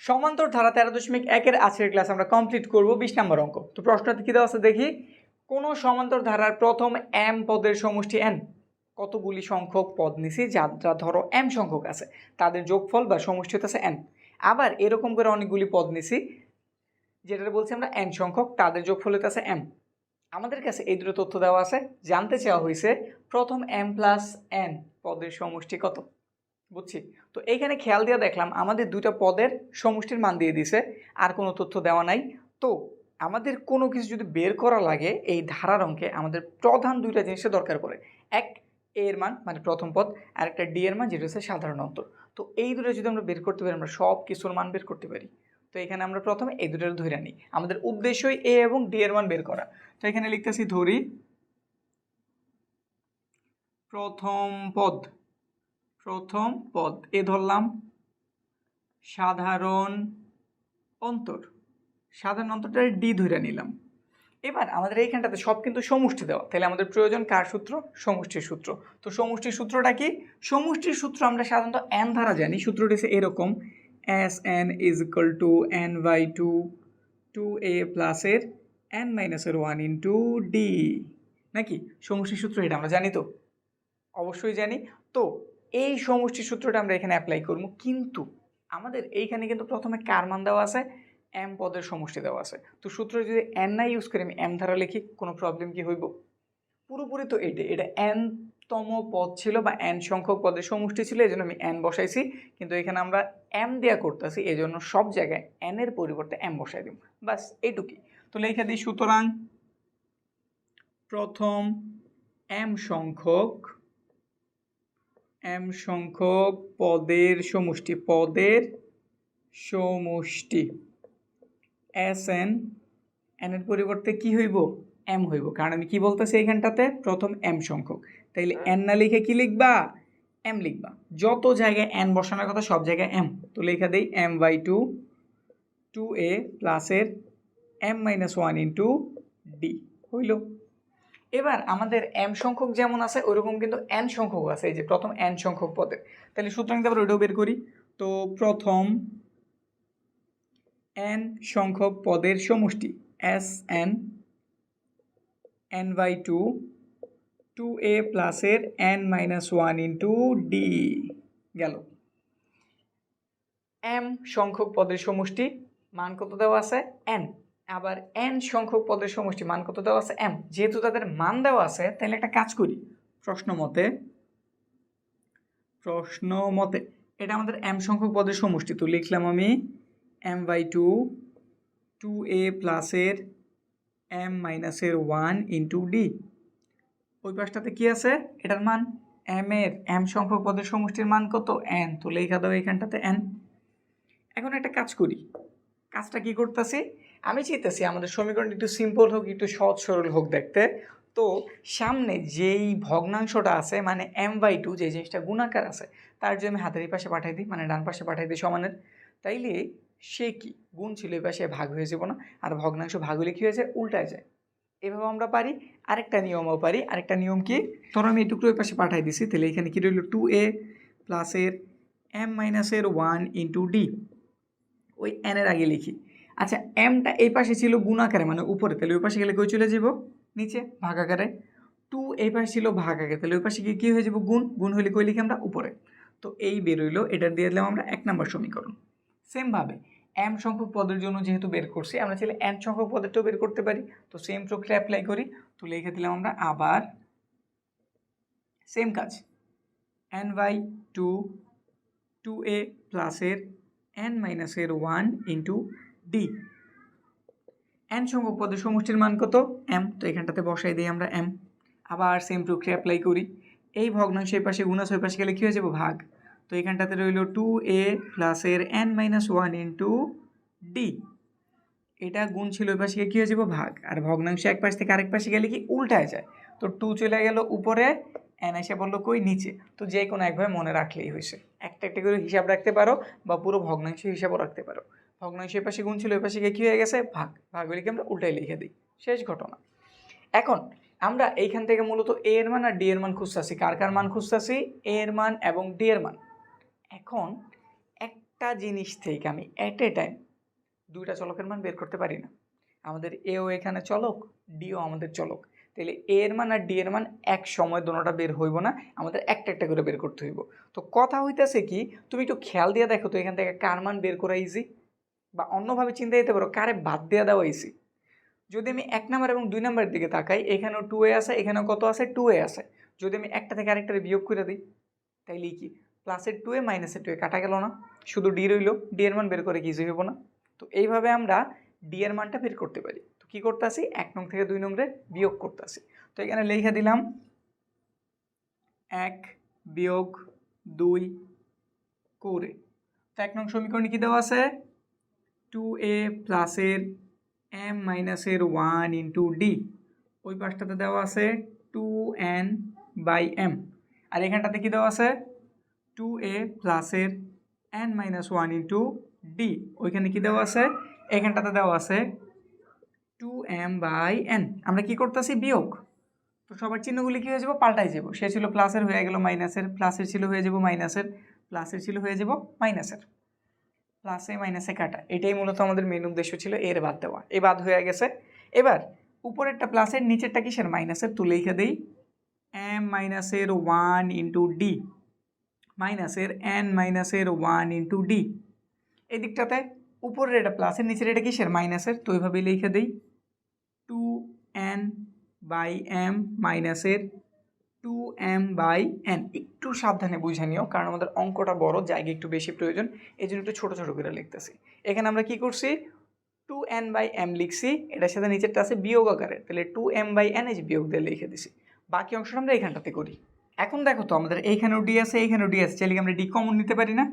সমান্তর ধারা তেরো দশমিক একের আজকের ক্লাস আমরা কমপ্লিট করব বিশ নম্বর অঙ্ক। তো প্রশ্নটি কী দেওয়া আছে দেখি? কোনো সমান্তর ধারার প্রথম এম পদের সমষ্টি এন কতগুলি সংখ্যক পদ নিছি যারা ধরো এম সংখ্যক আছে। তাদের যোগফল বা সমষ্টি হতেছে এন আবার এরকম করে অনেকগুলি পদ নিছি যেটা বলছি আমরা এন সংখ্যক, তাদের যোগফল হতেছে এম আমাদের কাছে এই দুটো তথ্য দেওয়া আছে। জানতে চাওয়া হয়েছে প্রথম এম প্লাস এন পদের সমষ্টি কত? বুঝছি? তো এইখানে খেয়াল দিয়ে দেখলাম আমাদের দুইটা পদের সমষ্টির মান দিয়ে দিছে, আর কোনো তথ্য দেওয়া নাই। তো আমাদের কোনো কিছু যদি বের করা লাগে, এই ধারার অঙ্কে আমাদের প্রধান দুইটা জিনিসের দরকার পড়ে। এক, এ এর মান মানে প্রথম পদ, আর একটা ডি এর মান, যেটা হচ্ছে সাধারণ অন্তর। তো এই দুটো যদি আমরা বের করতে পারি, আমরা সব কিছুর মান বের করতে পারি। তো এখানে আমরা প্রথমে এই দুটোর ধরে নিই। আমাদের উদ্দেশ্যই এ এবং ডি এর মান বের করা। তো এখানে লিখতেছি ধরি, প্রথম পদ। প্রথম পদ এ ধরলাম। সাধারণ অন্তর। সাধারণ অন্তরটা ডি ধরে নিলাম। এবার আমাদের এইখানটাতে সব কিন্তু সমষ্টি দেওয়া। তাহলে আমাদের প্রয়োজন কার সূত্র? সমষ্টির সূত্র। তো সমষ্টির সূত্রটা কি? সমষ্টির সূত্র আমরা সাধারণত এন ধারা জানি। সূত্রটি হচ্ছে এরকম। S N is equal to N by two two A প্লাসের এন মাইনাসের ওয়ান ইন্টু ডি নাকি? সমষ্টির সূত্র এটা আমরা জানি তো? অবশ্যই জানি। তো এই সমষ্টির সূত্রটা আমরা এখানে অ্যাপ্লাই করব। কিন্তু আমাদের এইখানে কিন্তু প্রথমে কার মান দেওয়া আছে? এম পদের সমষ্টি দেওয়া আছে। তো সূত্র যদি এন না ইউজ করি, আমি এম ধারা লিখি, কোনো প্রবলেম কি হইব? পুরোপুরি তো এটা এটা এন তম পদ ছিল বা এন সংখ্যক পদের সমষ্টি ছিল এই জন্য আমি এন বসাইছি। কিন্তু এখানে আমরা এম দেওয়া করতেছি এই জন্য সব জায়গায় এন এর পরিবর্তে এম বসাই দিব। বাস এইটুকুই তো লেখা দিই সুতরাং প্রথম এম সংখ্যক এম সংখ্যক পদের সমষ্টি পদের সমষ্টি। এস এন এনের পরিবর্তে কি হইব? এম হইব। কারণ আমি কি বলতেছি এইখানটাতে? প্রথম এম সংখ্যক। তাইলে এন না লিখে কি লিখবা? এম লিখবা। যত জায়গায় এন বসানোর কথা সব জায়গায় এম। তো লেখা দেই M by two two A প্লাসের M minus one into D. হইল। এবার আমাদের এম সংখ্যক যেমন আছে, ওইরকম কিন্তু এন সংখ্যক আছে, এই যে প্রথম এন সংখ্যক পদের তাহলে সুতরাং তারপর ওইটাও বের করি। তো প্রথম এন সংখ্যক পদের সমষ্টি S N N by two two A প্লাসের N minus one into D গেল। এম সংখ্যক পদের সমষ্টি, মান কত দেওয়া আছে? এন আবার এন সংখ্যক পদের সমষ্টি মান কত দেওয়া আছে? এম যেহেতু তাদের মান দেওয়া আছে, তাহলে একটা কাজ করি। প্রশ্ন মতে প্রশ্ন মতে, এটা আমাদের এম সংখ্যক পদের সমষ্টি। তো লিখলাম আমি M by two two A প্লাসের এম মাইনাসের ওয়ান ইন্টু ডি ওই পাশটাতে কি আছে? এটার মান? এম এর এম সংখ্যক পদের সমষ্টির মান কত? এন তো লেখা দাও এখানটাতে এন এখন একটা কাজ করি। কাজটা কি করতেছি? আমি চাইতেছি আমাদের সমীকরণ একটু সিম্পল হোক, একটু সহজ সরল হোক দেখতে। তো সামনে যেই ভগ্নাংশটা আছে মানে এম বাই টু যে জিনিসটা গুণাকার আছে, তার জন্য আমি হাতের এই পাশে পাঠাই দিই মানে ডান পাশে পাঠাই দিই সমানের, তাইলে সে কি? গুণ ছিল এই পাশে ভাগ হয়ে যাব না, আর ভগ্নাংশ ভাগ হলে কী হয়ে যায়? উল্টায় যায়। এভাবে আমরা পারি, আরেকটা নিয়মও পারি, আরেকটা নিয়ম কি? ধরো আমি এটুকু পাশে পাঠাই দিছি, তাহলে এখানে কী রইল? টু এ প্লাসের এম মাইনাসের ওয়ান ইন্টু ডি ওই এনের আগে লিখি। আচ্ছা এমটা এই পাশে ছিল গুণ আকারে মানে উপরে। তাহলে ওই পাশে গেলে কই চলে যাব? নিচে, ভাগ আকারে। টু এই পাশে ছিল ভাগ আকারে। তাহলে ওই পাশে গিয়ে কী হয়ে যাব? গুণ। গুণ হলে কই লিখি আমরা? উপরে। তো এই বেরোইলো এটা দিয়ে দিলাম আমরা এক নম্বর সমীকরণ। সেমভাবে এম সংখ্যক পদের জন্য যেহেতু বের করছি, আমরা চাইলে এন সংখ্যক পদেরটাও বের করতে পারি। তো সেম প্রক্রিয়া অ্যাপ্লাই করি। তো লিখে দিলাম আমরা আবার সেম কাজ। N by two two A প্লাসের এন মাইনাসের ওয়ান ইন্টু ডি এন সংখ্যক পদের সমষ্টির মান কত? এম তো এখানটাতে বসাই দিই আমরা এম আবার সেম প্রক্রিয়া অ্যাপ্লাই করি। এই ভগ্নাংশ এই পাশে গুণাস, ওই পাশে গেলে কী হয়ে যাব? ভাগ। তো এখানটাতে রইল টু এ প্লাসের N minus one into D এটা গুণ ছিল ওই পাশে কী হয়ে যাব? ভাগ। আর ভগ্নাংশ এক পাশ থেকে আরেক পাশে গেলে কি উল্টায় যায়? তো টু চলে গেল উপরে এন এসে বলল কই? নিচে। তো যে কোনো একভাবে মনে রাখলেই হয়েছে। একটা একটা করে হিসাব রাখতে পারো বা পুরো ভগ্নাংশ হিসাবও রাখতে পারো। ভগ্নাংশ এই পাশে গুণ ছিল ওই পাশে গিয়ে কী হয়ে গেছে? ভাগ। ভাগ হলে আমরা উল্টাই লিখে দিই। শেষ ঘটনা। এখন আমরা এইখান থেকে মূলত এ এর মান আর ডি এর মান খুঁজতেছি। কার কার মান খুঁজতেছি? এ এর মান এবং ডি এর মান। এখন একটা জিনিস থেকে আমি অ্যাট এ টাইম দুইটা চলকের মান বের করতে পারি না। আমাদের এও এখানে চলক ডিও আমাদের চলক। তাহলে এ এর মান আর ডি এর মান এক সময় দোনোটা বের হইব না, আমাদের একটা একটা করে বের করতে হইব। তো কথা হইতেছে কি, তুমি একটু খেয়াল দিয়ে দেখো তো এখান থেকে কার মান বের করা ইজি বা অন্যভাবে চিন্তা দিতে পারো, কারে বাদ দেওয়া দেওয়া ইজি যদি আমি এক নাম্বার এবং দুই নাম্বারের দিকে তাকাই, এখানেও টু এ আছে, এখানেও কত আছে? টু এ আছে। যদি আমি একটা থেকে আরেকটারে বিয়োগ করে দিই, তাইলে কি? প্লাসের টু এ মাইনাসের টু এ কাটা গেল না? শুধু ডি রইল ডি এর মান বের করে কিছু হইব না। তো এইভাবে আমরা ডি এর মানটা বের করতে পারি। তো কী করতে আসি এক নং থেকে দুই নংরে বিয়োগ করতে আসি তো এখানে লিখে দিলাম, এক বিয়োগ দুই করে। তো এক নং সমীকরণে কী দেওয়া আছে? টু এ প্লাসের এম মাইনাসের ওয়ান ইন্টু ডি ওই পাশটাতে দেওয়া আছে টু এন বাই এম আর এখানটাতে কী দেওয়া আছে? টু এ প্লাসের N minus one into D ওইখানে কী দেওয়া আছে? এখানটাতে দেওয়া আছে টু এম বাই এন আমরা কী করতেছি? বিয়োগ। তো সবার চিহ্নগুলি কী হয়ে যাব? পাল্টাই যাব। সে ছিল প্লাসের হয়ে গেল মাইনাসের প্লাসের ছিল হয়ে যাব মাইনাসের প্লাসের ছিল হয়ে যাব মাইনাসের প্লাসে মাইনাসে কাটা। এটাই মূলত আমাদের মেন উদ্দেশ্য ছিল, এর বাদ দেওয়া। এ বাদ হয়ে গেছে। এবার, উপরেরটা প্লাসের নিচেরটা কিসের? মাইনাসের তুলে লিখে দেই। এম মাইনাসের ওয়ান ইন্টু ডি মাইনাসের এন মাইনাসের ওয়ান ইন্টু ডি এই দিকটাতে উপরের এটা প্লাসের নিচের এটা কি কিসের মাইনাসের তো ওইভাবেই লিখে দেই। টু এন বাই এম মাইনাসের টু এম বাই এন একটু সাবধানে বুঝে নিও, কারণ আমাদের অঙ্কটা বড়, জায়গা একটু বেশি প্রয়োজন এই জন্য একটু ছোটো ছোটো করে লিখতেছি। এখানে আমরা কি করছি? টু এন বাই এম লিখছি, এটার সাথে নিচেরটা আছে বিয়োগ আকারে তাহলে টু এম বাই এন এই বিয়োগ দিয়ে লিখে দিছি। বাকি অংশটা আমরা এখানটাতে করি। এখন দেখো তো, আমাদের এইখানেও ডি আছে, এইখানেও ডি আছে, চাইলে আমরা ডি কমন নিতে পারি না?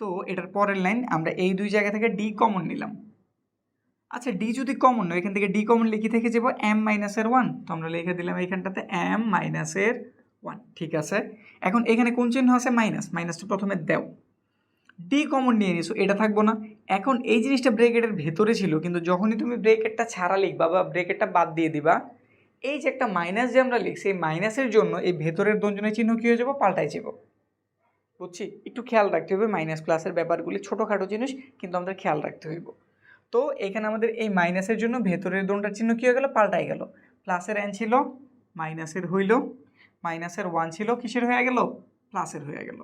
তো এটার পরের লাইন আমরা এই দুই জায়গা থেকে ডি কমন নিলাম। আচ্ছা ডি যদি কমন নয় এখান থেকে ডি কমন লিখে থেকে যাব এম মাইনাসের ওয়ান তো আমরা লিখে দিলাম এইখানটাতে এম মাইনাসের ওয়ান ঠিক আছে? এখন এখানে কোন চিহ্ন আছে? মাইনাস মাইনাসটা প্রথমে দেও। ডি কমন নিয়ে নিছো, এটা থাকব না। এখন এই জিনিসটা ব্রেকেটের ভেতরে ছিল, কিন্তু যখনই তুমি ব্রেকেটটা ছাড়া লিখবা বা ব্রেকেটটা বাদ দিয়ে দিবা, এই যে একটা মাইনাস যে আমরা লিখছি, এই মাইনাসের জন্য এই ভেতরের দঞ্জনের চিহ্ন কী হয়ে যাব? পাল্টাই যাব। বুঝছি? একটু খেয়াল রাখতে হবে মাইনাস প্লাসের ব্যাপারগুলি ছোটোখাটো জিনিস, কিন্তু আমাদের খেয়াল রাখতে হইব। তো এখানে আমাদের এই মাইনাসের জন্য ভেতরের দোনটার চিহ্ন কী হয়ে গেল? পাল্টাই গেল। প্লাসের এন ছিল মাইনাসের হইল। মাইনাসের ওয়ান ছিল, কিসের হয়ে গেল? প্লাসের হয়ে গেল।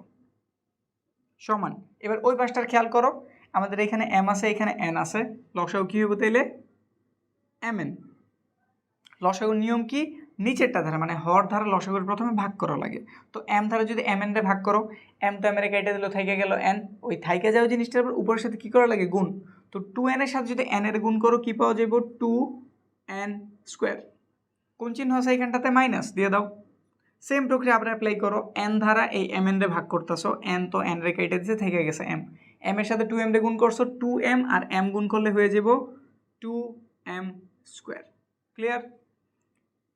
সমান। এবার ওই পাশটার খেয়াল করো, আমাদের এখানে এম আছে, এখানে এন আছে। লসাগু কী হবে তাইলে? এম এন লসাগুর নিয়ম কি? নিচেরটা ধারা মানে হর ধারা লসাগুর প্রথমে ভাগ করা লাগে। তো এম ধারা যদি এম এনরে ভাগ করো এম তো এম এর কেটে দিল, থাইকে গেল এন ওই থাইকে যাওয়া জিনিসটার উপর উপরের সাথে কী করা লাগে? গুণ। তো টু এন এর সাথে যদি এন এর গুণ করো, কী পাওয়া যাবে টু এন স্কোয়ার কোন চিহ্ন আছে এখানটাতে? মাইনাস দিয়ে দাও। সেম প্রক্রিয়া আবার অ্যাপ্লাই করো। এন ধারা এই এম এন রে ভাগ করতেছো। এন তো এন রে কেটে দিতে থেকে গেছে এম এম এর সাথে টু এম রে গুণ করছ টু এম আর এম গুণ করলে হয়ে যাব টু এম স্কোয়ার ক্লিয়ার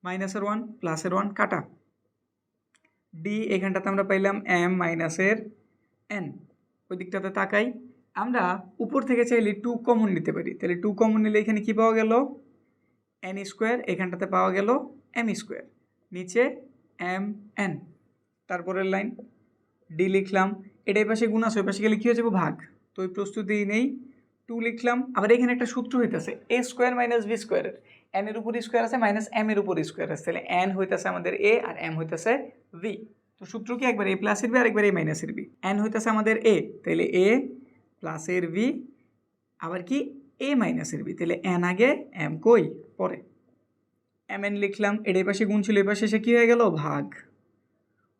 মাইনাসের ওয়ান প্লাসের ওয়ান কাটা। ডি এখানটাতে আমরা পাইলাম এম মাইনাসের এন ওই দিকটাতে তাকাই। আমরা উপর থেকে চাইলে টু কমন নিতে পারি। তাহলে টু কমন নিলে এখানে কি পাওয়া গেল? এন স্কোয়ার এখানটাতে পাওয়া গেল এম স্কোয়ার নিচে এম এন তারপরের লাইন ডি লিখলাম। এটা এই পাশে গুণ আছে, ওই পাশে গেলে কী হয়ে যাব? ভাগ। তো ওই প্রস্তুতি নেই। টু লিখলাম। আবার এখানে একটা সূত্র হইতেছে এ স্কোয়ার মাইনাস বি স্কোয়ারের এন এর উপর স্কোয়ার আছে মাইনাস এম এর উপর স্কোয়ার আছে। তাহলে এন হইতেছে আমাদের এ আর এম হইতেছে ভি তো সূত্র কি একবার এ প্লাসের বি আর একবার এ মাইনাসের বি এন হইতেছে আমাদের এ তাহলে এ প্লাসের ভি আবার কি? এ মাইনাসের বি তাহলে এন আগে এম কই? পরে। এম এন লিখলাম এটা পাশে গুণ ছিল এই পাশে এসে কী হয়ে গেল? ভাগ।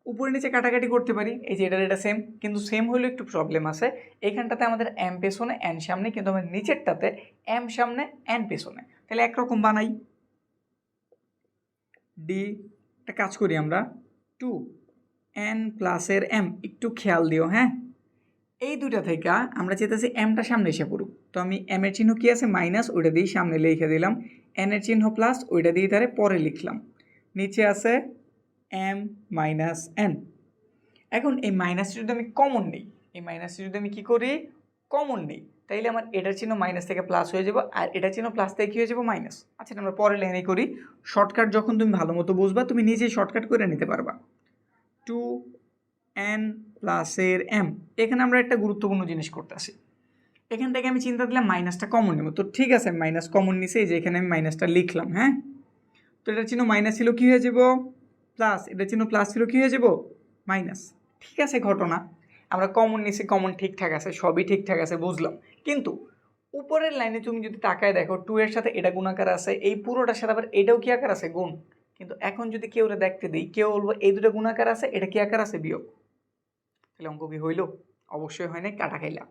উপরে নিচে কাটাকাটি করতে পারি, এই যে এটার এটা সেম কিন্তু সেম হলেও একটু প্রবলেম আছে। এখানটাতে আমাদের এম পেছনে এন সামনে, কিন্তু আমাদের নিচেরটাতে এম সামনে এন পেছনে। তাহলে একরকম বানাই। ডি একটা কাজ করি আমরা। টু এন প্লাসের এম একটু খেয়াল দিও হ্যাঁ? এই দুটা থেকে আমরা চেতেছি এমটা সামনে এসে পড়ুক। তো আমি এম এর চিহ্ন কী আছে? মাইনাস ওইটা দিয়েই সামনে লিখে দিলাম। এন এর চিহ্ন প্লাস ওইটা দিয়ে তারে পরে লিখলাম। নিচে আছে এম মাইনাস এন এখন এই মাইনাসটি যদি আমি কমন নিই, এই মাইনাসটি যদি আমি কী করি? কমন নিই। তাইলে আমার এটার চিহ্ন মাইনাস থেকে প্লাস হয়ে যাব আর এটার চিহ্ন প্লাস থেকে কী হয়ে যাব? মাইনাস আচ্ছা আমরা পরে লাইনে করি। শর্টকাট যখন তুমি ভালো মতো বুঝবা, তুমি নিজেই শর্টকাট করে নিতে পারবা। টু এন প্লাসের এম এখানে আমরা একটা গুরুত্বপূর্ণ জিনিস করতেছি। এখান থেকে আমি চিন্তা দিলাম মাইনাসটা কমন নেব। তো ঠিক আছে মাইনাস কমন নিছে, এই যে এখানে আমি মাইনাসটা লিখলাম হ্যাঁ? তো এটা চিহ্ন মাইনাস ছিল কী হয়ে যাব? প্লাস এটা চিহ্ন প্লাস ছিল কী হয়ে যাব? মাইনাস ঠিক আছে ঘটনা। আমরা কমন নিছি কমন ঠিকঠাক আছে, সবই ঠিকঠাক আছে, বুঝলাম। কিন্তু উপরের লাইনে তুমি যদি তাকায় দেখো টু এর সাথে এটা গুণাকার আছে, এই পুরোটার সাথে আবার এটাও কি আকার আছে? গুণ। কিন্তু এখন যদি কেউ দেখতে দিই, কেউ বলব এই দুটো গুণাকার আছে, এটা কি আকার আছে? বিয়োগ। তাহলে অঙ্ক কি হইল, অবশ্যই হয় নাই, কাটা খাইলাম।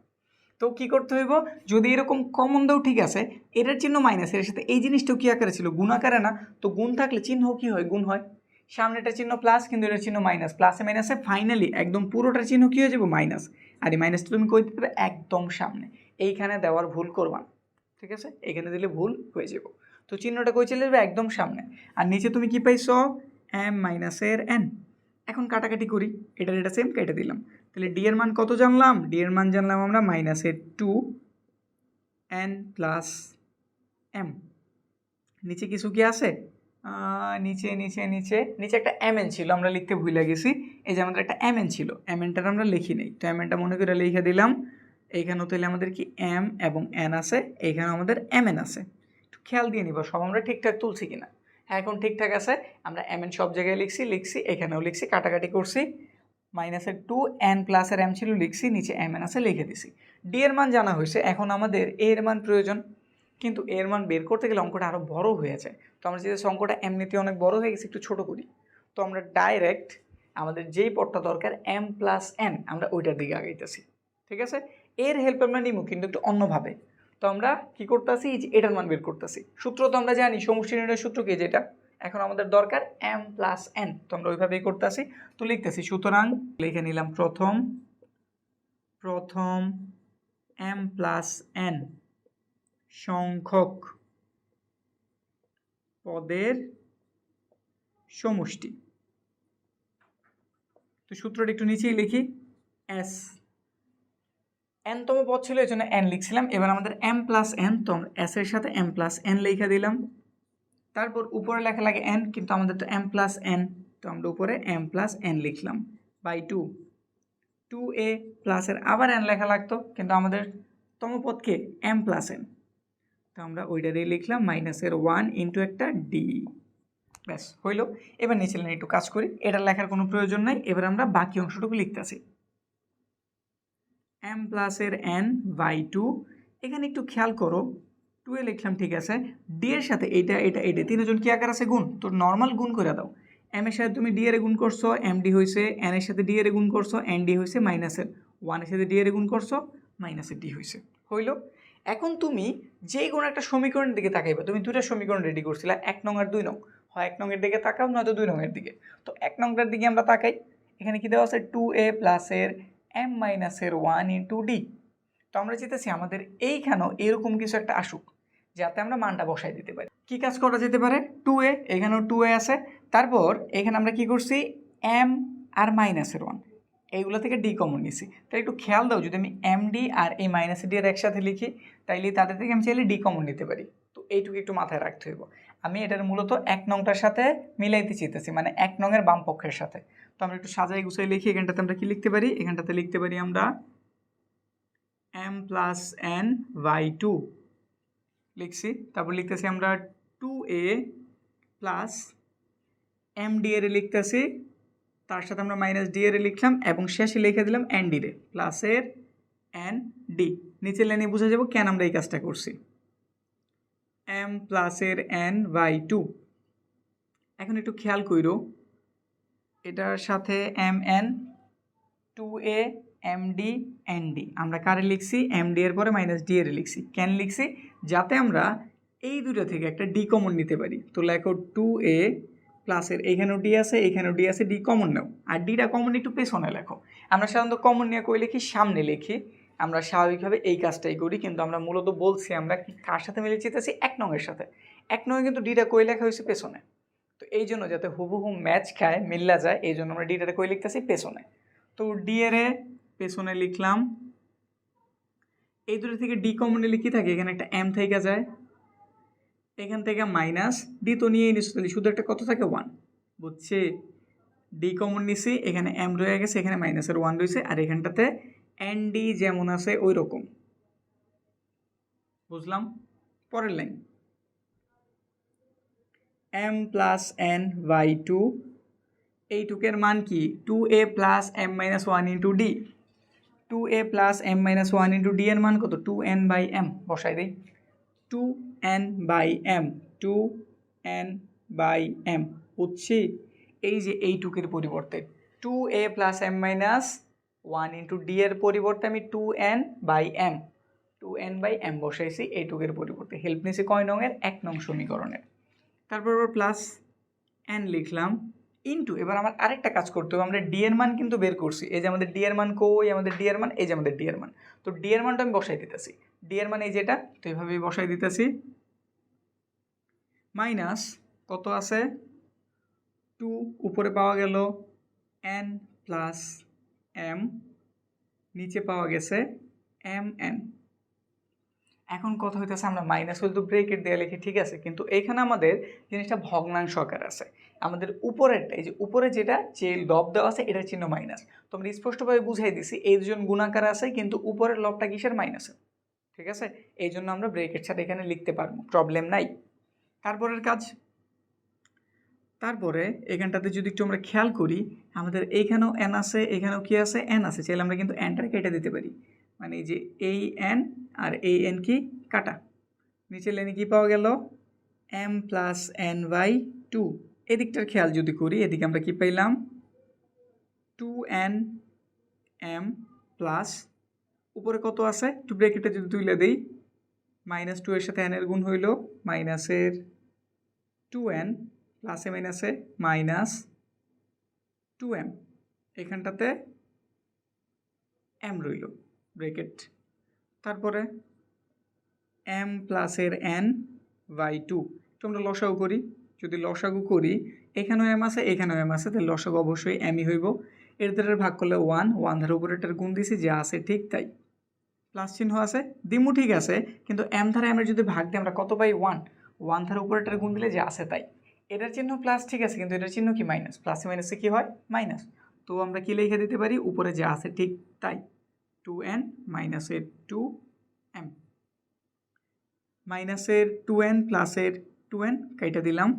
তো কি করতে হইব? যদি এরকম কমন দাও ঠিক আছে, এটার চিহ্ন মাইনাস এর সাথে, এই জিনিসটাও কি আকারে ছিল? গুণ আকারে না? তো গুণ থাকলে চিহ্ন কি হয়? গুণ হয়। সামনেটা চিহ্ন প্লাস কিন্তু এটার চিহ্ন মাইনাস প্লাসে মাইনাসে ফাইনালি একদম পুরোটার চিহ্ন কী হয়ে যাবে? মাইনাস আর এই মাইনাসটা তুমি কই দিতে একদম সামনে। এইখানে দেওয়ার ভুল করবা না। ঠিক আছে? এখানে দিলে ভুল হয়ে যাব। তো চিহ্নটা কই চলে যাবে? একদম সামনে। আর নিচে তুমি কি পাইছো? এম মাইনাসের এন এখন কাটাকাটি করি। এটার এটা সেম কেটে দিলাম। তাহলে ডি এর মান কত জানলাম? ডি এর মান জানলাম আমরা মাইনাসের টু এন প্লাস এম নিচে কিছু কি আছে? নিচে নিচে নিচে নিচে একটা এম এন ছিল, আমরা লিখতে ভুলে গেছি। এই যে আমাদের একটা এম এন ছিল এম এনটার আমরা লিখি নেই। তো এম এনটা মনে করে লিখে দিলাম। এইখানেও তাহলে আমাদের কি এম এবং এন আছে, এইখানেও আমাদের এম এন আছে। একটু খেয়াল দিয়ে নিব, সব আমরা ঠিকঠাক তুলছি কিনা। হ্যাঁ এখন ঠিকঠাক আছে, আমরা এম এন সব জায়গায় লিখছি লিখছি, এখানেও লিখছি, কাটাকাটি করছি। মাইনাসের টু এন প্লাসের এম ছিল লিখছি, নিচে এম এন আছে লিখে দিছি। ডি এর মান জানা হয়েছে, এখন আমাদের এ এর মান প্রয়োজন। কিন্তু এর মান বের করতে গেলে অঙ্কটা আরও বড় হয়ে যায়। তো আমরা যেহেতু অঙ্কটা এমনিতে অনেক বড় হয়ে গেছে, একটু ছোট করি। তো আমরা ডাইরেক্ট আমাদের যেই পদটা দরকার এম প্লাস এন আমরা ওইটার দিকে আগাইতেছি। ঠিক আছে? এর হেল্প আমরা নিব কিন্তু একটু অন্যভাবে। তো আমরা কি করতেছি? এটার মান বের করতেছি। সূত্র তো আমরা জানি, সমষ্টি নির্ণয়ের সূত্র কি, যেটা? এখন আমাদের দরকার এম প্লাস এন তো আমরা ওইভাবেই করতেছি। তো লিখতেছি, সুতরাং লিখে নিলাম প্রথম প্রথম এম প্লাস এন সংখ্যক পদের সমষ্টি। তো সূত্রটা একটু নিচেই লিখি এস এনতম পদ ছিল এই জন্য এন লিখছিলাম। এবার আমাদের এম প্লাস এন তো আমরা এস এর সাথে এম প্লাস এন লিখে দিলাম। তারপর উপরে লেখা লাগে এন কিন্তু আমাদের তো এম প্লাস এন তো আমরা উপরে এম প্লাস এন লিখলাম বাই টু টু এ প্লাসের আবার এন লেখা লাগতো, কিন্তু আমাদের তম পদকে এম প্লাস এন তো আমরা ওইটারই লিখলাম মাইনাসের ওয়ান ইন্টু একটা ডি ব্যাস, হইল। এবার নিচে লাইনে একটু কাজ করি, এটা লেখার কোনো প্রয়োজন নাই, এবার আমরা বাকি অংশটুকু লিখতেছি। এম প্লাসের এন বাই টু এখানে একটু খেয়াল করো টু এ লিখলাম, ঠিক আছে? ডি এর সাথে এটা এটা এটা তিনজন কি আকার আছে? গুণ। তো নর্মাল গুণ করে দাও। এম এর সাথে তুমি ডি এর গুণ করছ এম ডি হয়েছে এন এর সাথে ডি এর গুণ করছ এন ডি হয়েছে মাইনাসের ওয়ানের সাথে ডি এর গুণ করছ মাইনাসের ডি হয়েছে হইল? এখন তুমি যেই কোনো একটা সমীকরণের দিকে তাকাইবা, তুমি দুটা সমীকরণ রেডি করছিলা, এক নং আর দুই নং। হয় এক নংয়ের দিকে তাকাও, নয়তো দুই নংয়ের দিকে। তো এক নংটার দিকে আমরা তাকাই। এখানে কি দেওয়া আছে? টু এ প্লাসের এম মাইনাসের ওয়ান ইন্টু ডি তো আমরা চেতেছি আমাদের এইখানেও এরকম কিছু একটা আসুক, যাতে আমরা মানটা বসাই দিতে পারি। কি কাজ করা যেতে পারে? টু এ এখানেও টু এ আছে। তারপর এখানে আমরা কি করছি? এম আর মাইনাসের ওয়ান এইগুলো থেকে ডি কমন নিছি। তাই একটু খেয়াল দাও, যদি আমি এম ডি আর এই মাইনাস ডি এর একসাথে লিখি, তাইলে তাদের থেকে আমি চাইলে ডি কমন নিতে পারি। তো এইটুকু একটু মাথায় রাখতে হইব। আমি এটার মূলত এক নংটার সাথে মিলাইতে চাইতেছি মানে এক নংয়ের বাম পক্ষের সাথে। তো আমরা একটু সাজাই গুছাই লিখি, এখানটাতে আমরা কি লিখতে পারি? এখানটাতে লিখতে পারি আমরা M plus N by two লিখছি। তারপর লিখতেছি আমরা two A plus M D এর লিখতেছি। তার সাথে আমরা মাইনাস ডি এর লিখলাম এবং শেষে লিখে দিলাম এন ডি রে। প্লাসের এন ডি নিচের লাইনে বুঝে যাব কেন আমরা এই কাজটা করছি। এম প্লাসের এন বাই টু এখন একটু খেয়াল কইরো। এটার সাথে M N two A M D N D আমরা কারে লিখছি? এম ডি এর পরে মাইনাস ডি এর লিখছি। কেন লিখছি? যাতে আমরা এই দুটো থেকে একটা ডি কমন নিতে পারি। তো লেখো টু এ প্লাসের এখানেও ডি আছে, এখানেও ডি আছে ডি কমন নাও। আর ডিটা কমন একটু পেছনে লেখো। আমরা সাধারণত কমন নিয়ে কই লিখি? সামনে লিখি। আমরা স্বাভাবিকভাবে এই কাজটাই করি, কিন্তু আমরা মূলত বলছি আমরা কার সাথে মিলে চেতেছি? এক নংয়ের সাথে। এক নঙে কিন্তু ডিটা কই লেখা হয়েছে? পেছনে। তো এই জন্য যাতে হুবহু ম্যাচ খায়, মিল্লা যায়, এই জন্য আমরা ডিটাতে কই লিখতেছি? পেছনে। তো ডি এর পেছনে লিখলাম। এই দুটো থেকে ডি কমনে লিখি থাকে, এখানে একটা এম থেকে যায়। এখান থেকে মাইনাস ডি তো নিয়েই নিশ্চয় শুধু একটা কত থাকে ওয়ান বুঝছে? ডি কমন নিছি, এখানে এম রয়ে গেছে, এখানে মাইনাসের ওয়ান রয়েছে, আর এখানটাতে এন ডি যেমন আছে ওই রকম। বুঝলাম? পরের line M plus N by two এইটুকের মান কি? Two A plus M minus one into D two A plus M minus one into D এর মান কত? টু এন বাই এম বসাই দিই। Two N by M two N by M বুঝছি এই যে এইটুকের পরিবর্তে। Two A plus M minus one into D এর পরিবর্তে আমি two N by M two N by M বসাইছি, এইটুকের পরিবর্তে। হেল্প নিয়েছি কয় নংয়ের এক নং সমীকরণের। তারপর প্লাস এন লিখলাম। ইন্টু এবার আমার আরেকটা কাজ করতে হবে, আমরা ডি এর মান কিন্তু বের করছি, এই যে আমাদের ডি এর মান কই, আমাদের ডি এর মান, এই যে আমাদের ডি এর মান, তো ডি এর মানটা আমি বসাই দিতেছি ডি এর মান এই যেটা, তো এইভাবেই বসাই দিতেছি মাইনাস কত আছে টু উপরে পাওয়া গেল এন প্লাস এম নিচে পাওয়া গেছে এম এন এখন কথা হইতেছে, আমরা মাইনাস হলে তো ব্রেকেট দেওয়া লিখি, ঠিক আছে, কিন্তু এইখানে আমাদের জিনিসটা ভগ্নাংশ আকার আছে আমাদের উপরেরটা, এই যে উপরে যেটা, যে লব দেওয়া আছে এটার চিহ্ন মাইনাস তো আমরা স্পষ্টভাবে বুঝাই দিছি এই দুজন গুণাকার আছে, কিন্তু উপরের লবটা কিসের মাইনাসের ঠিক আছে? এই জন্য আমরা ব্রেকেট ছাড়া এখানে লিখতে পারব প্রবলেম নাই। তারপরের কাজ? তারপরে এখানটাতে যদি একটু আমরা খেয়াল করি, আমাদের এইখানেও এন আছে, এখানেও কি আছে? এন আছে, চাইলে আমরা কিন্তু এনটা কেটে দিতে পারি। মানে এই যে এই এন আর এই এন কি? কাটা। নিচে লেনে কি পাওয়া গেল? M plus N by two এদিকটার খেয়াল যদি করি, এদিকে আমরা কি পাইলাম? টু এন এম প্লাস উপরে কত আছে? একটু ব্রেকেটে যদি তুলে দিই মাইনাস টু এর সাথে এনের গুণ হইল মাইনাসের টু এন প্লাসে মাইনাসে মাইনাস টু এম এখানটাতে এম রইল ব্রেকেট তারপরে এম প্লাসের এন বাই টু তো আমরা লসাগু করি। যদি লসাগু করি, এখানেও এম আছে, এখানেও এম আছে, তাহলে লসাগু অবশ্যই এমই হইব। এর দ্বারা ভাগ করলে ওয়ান ওয়ান ধার উপরে এটার গুণ দিছি, যা আছে ঠিক তাই। প্লাস চিহ্ন আছে, দিমু ঠিক আছে, কিন্তু এম ধারে আমরা যদি ভাগ দিই, আমরা কত পাই? ওয়ান ওয়ান ধারে উপরে এটার গুণ দিলে যা আছে তাই। এটার চিহ্ন প্লাস ঠিক আছে, কিন্তু এটার চিহ্ন কি মাইনাস প্লাসে মাইনাসে কি হয়? মাইনাস তো আমরা কি লিখে দিতে পারি? উপরে যা আছে ঠিক তাই। টু এন মাইনাসের টু এম মাইনাসের টু এন প্লাসের টু এন কাইটা দিলাম।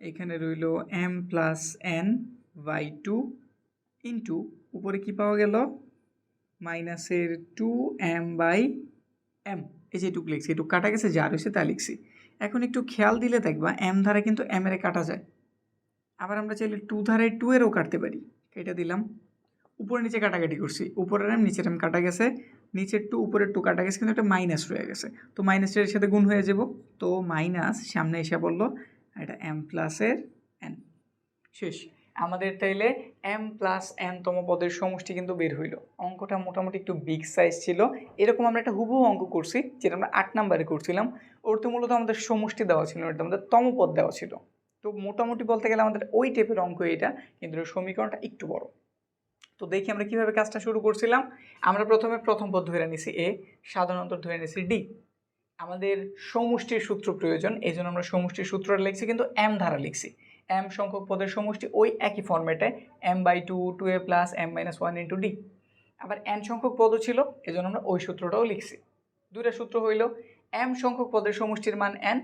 এখানে রইল M plus N by two into উপরে কি পাওয়া গেল? মাইনাসের টু এম বাই এম এই যে এটুকু লিখছি, এটুকু কাটা গেছে, যা রয়েছে তা লিখছি। এখন একটু খেয়াল দিলে দেখবা এম ধারে কিন্তু এম এর কাটা যায়। আবার আমরা চাইলে টু ধারে টু এরও কাটতে পারি। এটা দিলাম। উপরে নিচে কাটাকাটি করছি। উপরের এম নিচের এম কাটা গেছে। নিচের টু উপরের টু কাটা গেছে, কিন্তু একটা মাইনাস রয়ে গেছে। তো মাইনাসের সাথে গুণ হয়ে যাব। তো মাইনাস সামনে এসে বলল এটা এম প্লাসের এন শেষ। আমাদের তাইলে এম প্লাস এন তম পদের সমষ্টি কিন্তু বের হইল। অঙ্কটা মোটামুটি একটু বিগ সাইজ ছিল। এরকম আমরা একটা হুবহু অঙ্ক করছি, যেটা আমরা আট নাম্বারে করছিলাম। ওর তো মূলত আমাদের সমষ্টি দেওয়া ছিল, এটা আমাদের তমপদ দেওয়া ছিল। তো মোটামুটি বলতে গেলে আমাদের ওই টাইপের অঙ্ক এটা, কিন্তু সমীকরণটা একটু বড়। তো দেখি আমরা কীভাবে কাজটা শুরু করছিলাম। আমরা প্রথমে প্রথম পদ ধরে নিছি এ সাধারণত ধরে নিছি ডি আমাদের সমষ্টির সূত্র প্রয়োজন এই জন্য আমরা সমষ্টির সূত্রটা লিখছি, কিন্তু এম ধারা লিখছি। এম সংখ্যক পদের সমষ্টি ওই একই ফর্মেটে M by two two A plus M minus one into D আবার এন সংখ্যক পদও ছিল এই জন্য আমরা ওই সূত্রটাও লিখছি। দুইটা সূত্র হইল এম সংখ্যক পদের সমষ্টির মান এন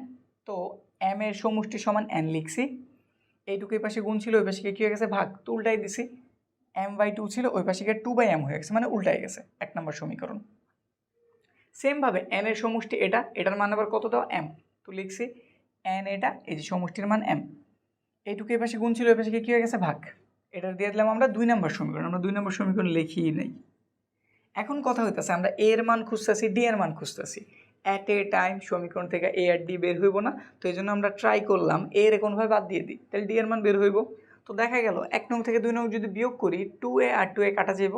তো এম এর সমষ্টি সমান এন লিখছি। এইটুকু এই পাশে গুণ ছিল, ওই পাশে কী হয়ে গেছে? ভাগ, তো উল্টাই দিছি। এম বাই টু ছিল, ওই পাশে গিয়ে টু বাই এম হয়ে গেছে মানে উল্টাই গেছে, এক নম্বর সমীকরণ। সেমভাবে এন এর সমষ্টি এটা, এটার মান আবার কত দাও? এম তো লিখছি এন এটা, এই যে সমষ্টির মান এম এইটুকু এই পাশে গুণ ছিল ওই পাশে গিয়ে কী হয়ে গেছে? ভাগ। এটা দিয়ে দিলাম আমরা দুই নম্বর সমীকরণ, আমরা দুই নম্বর সমীকরণ লিখিই নেই। এখন কথা হইতেছে, আমরা এর মান খুঁজতেছি ডি এর মান খুঁজতেছি। অ্যাট এ টাইম সমীকরণ থেকে এ আর ডি বের হইব না, তো এই জন্য আমরা ট্রাই করলাম এর কোনোভাবে বাদ দিয়ে দিই, তাহলে ডি এর মান বের হইব। তো দেখা গেল, এক নং থেকে দুই নং যদি বিয়োগ করি টু এ আর টু এ কাটা যাব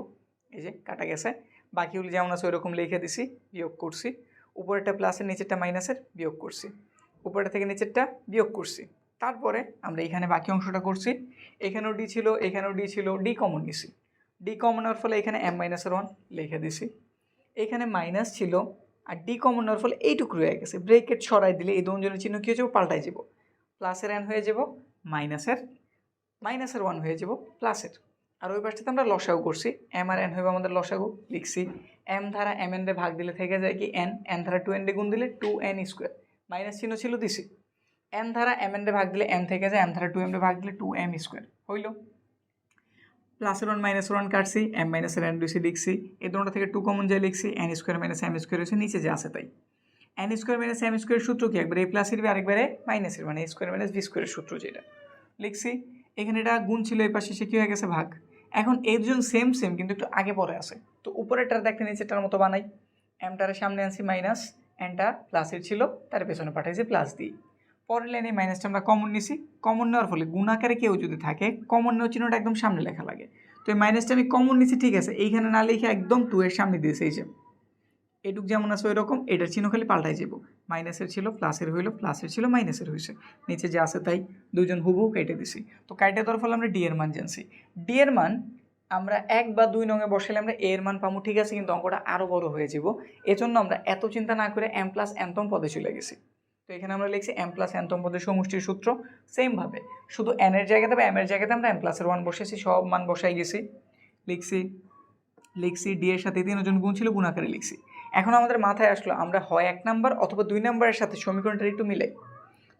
এই যে কাটা গেছে। বাকিগুলো যেমন আছে ওইরকম লিখে দিছি, বিয়োগ করছি। উপরেরটা প্লাসের নিচেরটা মাইনাসের বিয়োগ করছি। উপরেরটা থেকে নিচেরটা বিয়োগ করছি। তারপরে আমরা এখানে বাকি অংশটা করছি। এখানেও ডি ছিল, এখানেও ডি ছিল ডি কমন নিছি। ডি কমন হওয়ার ফলে এখানে এম মাইনাসের ওয়ান লিখে দিছি। এখানে মাইনাস ছিল আর ডি কমন হওয়ার ফলে এইটুকু রয়ে গেছে। ব্রেকেট সরাই দিলে এই দুজনের চিহ্ন কী হয়ে যাব? পাল্টাই যাব। প্লাসের এন হয়ে যাব মাইনাসের মাইনাসের ওয়ান হয়ে যাব প্লাসের আর ওই পাশটাতে আমরা লসাগু করছি। এম আর এন হইব আমাদের লসাগু, লিখছি। এম ধারা এম এন ভাগ দিলে থেকে যায় কি এন এন ধারা টু এন ডে গুণ দিলে টু এন স্কোয়ার মাইনাস চিহ্ন ছিল দিছি। এন ধারা এম এন ভাগ দিলে এম থেকে যায় এম ধারা টু এম ভাগ দিলে টু এম স্কোয়ার হইল? প্লাসের ওয়ান মাইনাস ওয়ান কাটছি এম মাইনাসের এন দুইসি লিখছি। এই দুটো থেকে টু কমন যায় লিখছি N square minus M square হচ্ছে নিচে যে আছে তাই। N square minus M square সূত্র কি? একবার এ প্লাসের বি আরেকবারে মাইনাসের মানে স্কোয়ার মাইনাস বি স্কোয়ারের সূত্র যেটা। লিখছি, এখানে এটা গুণ ছিল, এই পাশে সে কী হয়ে গেছে? ভাগ। এখন এই দুজন সেম সেম কিন্তু একটু আগে পরে আছে। তো উপরেরটার দেখতে নিচেরটার মতো বানাই। এমটার সামনে আনছি মাইনাস এনটা প্লাসের ছিল, তার পেছনে পাঠাইছি প্লাস দিই পরের লাইনে মাইনাসটা আমরা কমন নিছি। কমন নেওয়ার ফলে গুণাকারে কেউ যদি থাকে কমন নেওয়ার চিহ্নটা একদম সামনে লেখা লাগে। তো এই মাইনাসটা আমি কমন নিছি, ঠিক আছে। এইখানে না লিখে একদম টু এর সামনে দিয়েছে, এই যে। এটুক যেমন আছে ওই রকম এটার চিহ্ন খালি পাল্টাই যাব মাইনাসের ছিল, প্লাসের হইল, প্লাসের ছিল, মাইনাসের হয়েছে নিচে যে আছে তাই দুজন হুবহু কেটে দিছি। তো কাইটে দেওয়ার ফলে আমরা ডি এর মান জানছি। ডি এর মান আমরা এক বা দুই নঙে বসালে আমরা এর মান পাবো ঠিক আছে, কিন্তু অঙ্কটা আরও বড় হয়ে যাব এজন্য আমরা এত চিন্তা না করে এম প্লাস এনতম পদে চলে গেছি। তো এখানে আমরা লিখছি এম প্লাস এনতম পদের সমষ্টির সূত্র সেমভাবে শুধু এন এর জায়গাতে বা এম এর জায়গাতে আমরা এম প্লাসের ওয়ান বসেছি সব মান বসাই গেছি। লিখছি লিখছি ডি এর সাথে তিনজন গুণ ছিল গুণাকারে লিখছি। এখন আমাদের মাথায় আসলো, আমরা হয় এক নাম্বার অথবা দুই নাম্বারের সাথে সমীকরণটা একটু মিলাই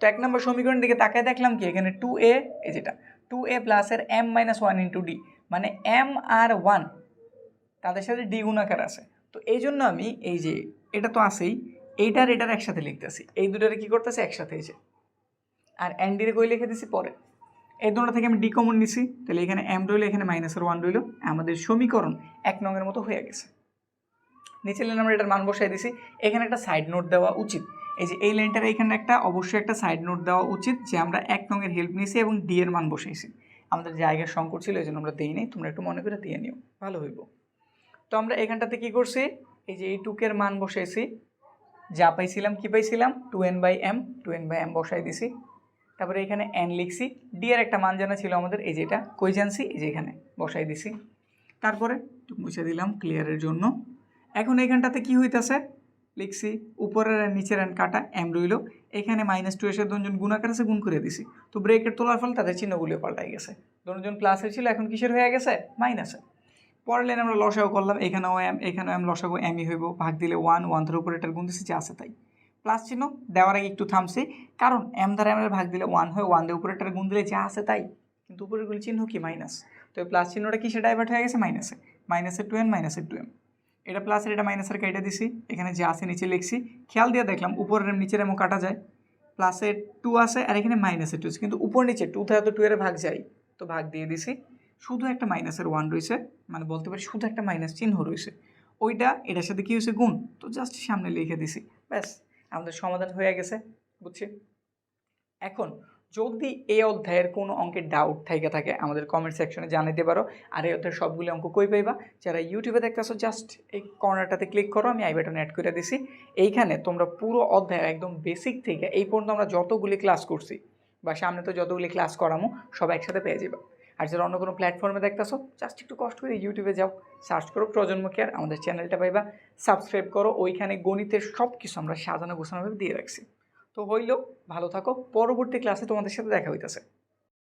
তো এক নম্বর সমীকরণের দিকে তাকায় দেখলাম কি, এখানে টু এ যেটা টু এ প্লাসের M minus one into D মানে এম আর ওয়ান তাদের সাথে ডি গুণাকার আছে। তো এই জন্য আমি এই যে, এটা তো আছেই এইটার এটার একসাথে লিখতেছি, এই দুটারে কী করতেছে, একসাথে এই যে। আর অ্যান্ডিরে কই লিখে দিছি, পরে। এই দুটো থেকে আমি ডি কমন নিছি, তাহলে এখানে এম রইল, এখানে মাইনাসের ওয়ান রইল, আমাদের সমীকরণ এক নঙের মতো হয়ে গেছে। নিচে লাইন আমরা এটার মান বসাই দিছি। এখানে একটা সাইড নোট দেওয়া উচিত। এই যে এই লাইনটার এখানে একটা অবশ্যই একটা সাইড নোট দেওয়া উচিত যে আমরা এক নঙের হেল্প নিয়েছি এবং ডি এর মান বসাইছি। আমাদের জায়গার সংকট ছিল, এই জন্য আমরা দিই নাই। তোমরা একটু মনে করে দিয়ে নিও। ভালো হইব। তো আমরা এখানটাতে কী করছি? এই যে এই টুকের মান বসাইছি। যা পাইছিলাম, কী পাইছিলাম? Two N by M two N by M বসাই দিছি। তারপরে এখানে এন লিখছি। ডি এর একটা মান জানা ছিল আমাদের, এই যেটা কই জানছি? এই যে এখানে বসাই দিছি। তারপরে মুছে দিলাম ক্লিয়ারের জন্য। এখন এখানটাতে কি হইতাছে? লিখছি, উপরের আর নিচের এন কাটা এম রইল। এখানে মাইনাস টু এসে দুজন গুণাকার আছে, গুণ করে দিছি। তো ব্রেকেট তোলার ফলে তাদের চিহ্নগুলিও পাল্টাই গেছে। দুজন প্লাসের ছিল, এখন কিসের হয়ে গেছে? মাইনাসে পরের লাইনে আমরা লসাগু করলাম, এখানেও এম এখানেও এম লসাগু এমই হইব। ভাগ দিলে ওয়ান ওয়ান ধরে উপরে এটার গুণ দিছি, যে আছে তাই। প্লাস চিহ্ন, দেওয়ার আগে একটু থামছি। কারণ এম দ্বারা এমের ভাগ দিলে ওয়ান হয় ওয়ান দিয়ে উপরে এটার গুণ দিলে যা আছে তাই। কিন্তু উপরের চিহ্ন কি? মাইনাস তো প্লাস চিহ্নটা কিসে ডাইভার্ট হয়ে গেছে? মাইনাসে মাইনাসের টু এম মাইনাসের টু এম এটা প্লাসের এটা মাইনাসের কেটে দিছি। এখানে যে আছে নিচে লিখছি। খেয়াল দিয়ে দেখলাম, উপরের নিচের এমন কাটা যায়। প্লাসের টু আছে আর এখানে মাইনাসের টু আছে। কিন্তু উপর নিচে টু থেকে তো টু এর ভাগ যায়। তো ভাগ দিয়ে দিছি। শুধু একটা মাইনাসের ওয়ান রয়েছে। মানে বলতে পারি শুধু একটা মাইনাস চিহ্ন রয়েছে। ওইটা, এটার সাথে কী হয়েছে? গুণ। তো জাস্ট সামনে লিখে দিছি। ব্যাস, আমাদের সমাধান হয়ে গেছে। বুঝছি? এখন যদি এই অধ্যায়ের কোনো অঙ্কের ডাউট থেকে থাকে, আমাদের কমেন্ট সেকশনে জানাতে পারো। আর এই অধ্যায়ের সবগুলো অঙ্ক কই পাইবা? যারা ইউটিউবে দেখতেছো জাস্ট এই কর্নারটাতে ক্লিক করো, আমি আই বাটন অ্যাড করে দিছি। এইখানে তোমরা পুরো অধ্যায়ের একদম বেসিক থেকে এই পর্যন্ত আমরা যতগুলি ক্লাস করছি, বা সামনে তো যতগুলি ক্লাস করামো, সব একসাথে পেয়ে যাবে আর যারা অন্য কোনো প্ল্যাটফর্মে দেখতেছো জাস্ট একটু কষ্ট করে ইউটিউবে যাও সার্চ করো প্রজন্ম কেয়ার আমাদের চ্যানেলটা পাইবা সাবস্ক্রাইব করো, ওইখানে গণিতের সব কিছু আমরা সাজানো গোছানোভাবে দিয়ে রাখছি। তো হইল ভালো থাকো। পরবর্তী ক্লাসে তোমাদের সাথে দেখা হইতেছে।